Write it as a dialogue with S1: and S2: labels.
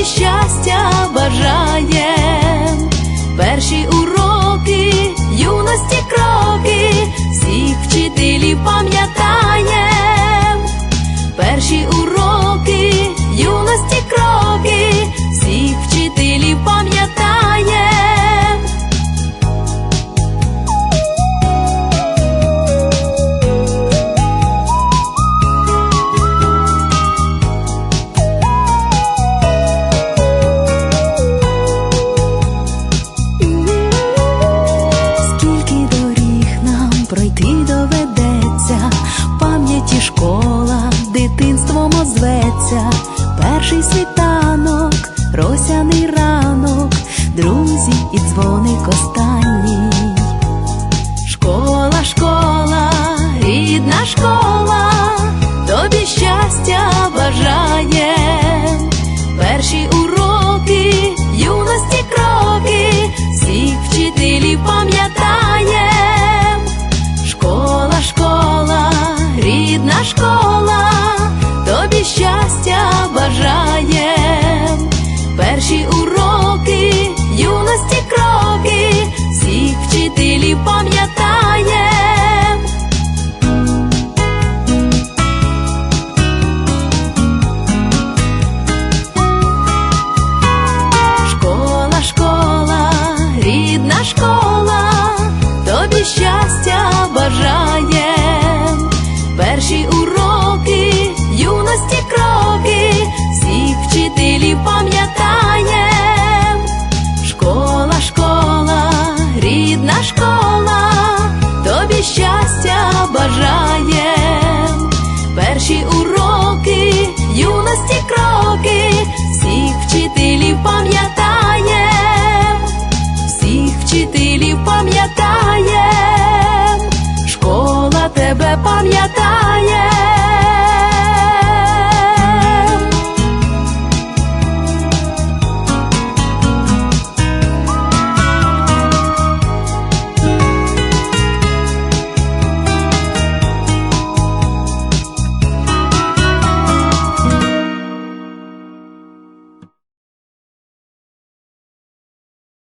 S1: Тобі щастя озветься, перший світанок, росяний ранок, друзі і дзвоник останній. Школа, школа, рідна школа, тобі щастя бажає. Перші уроки, юності кроки, всіх вчителів пам'ятаєм. Школа, школа, рідна школа, щастя бажаєм. Перші уроки, вчителів пам'ятаєм, школа тебе пам'ятає.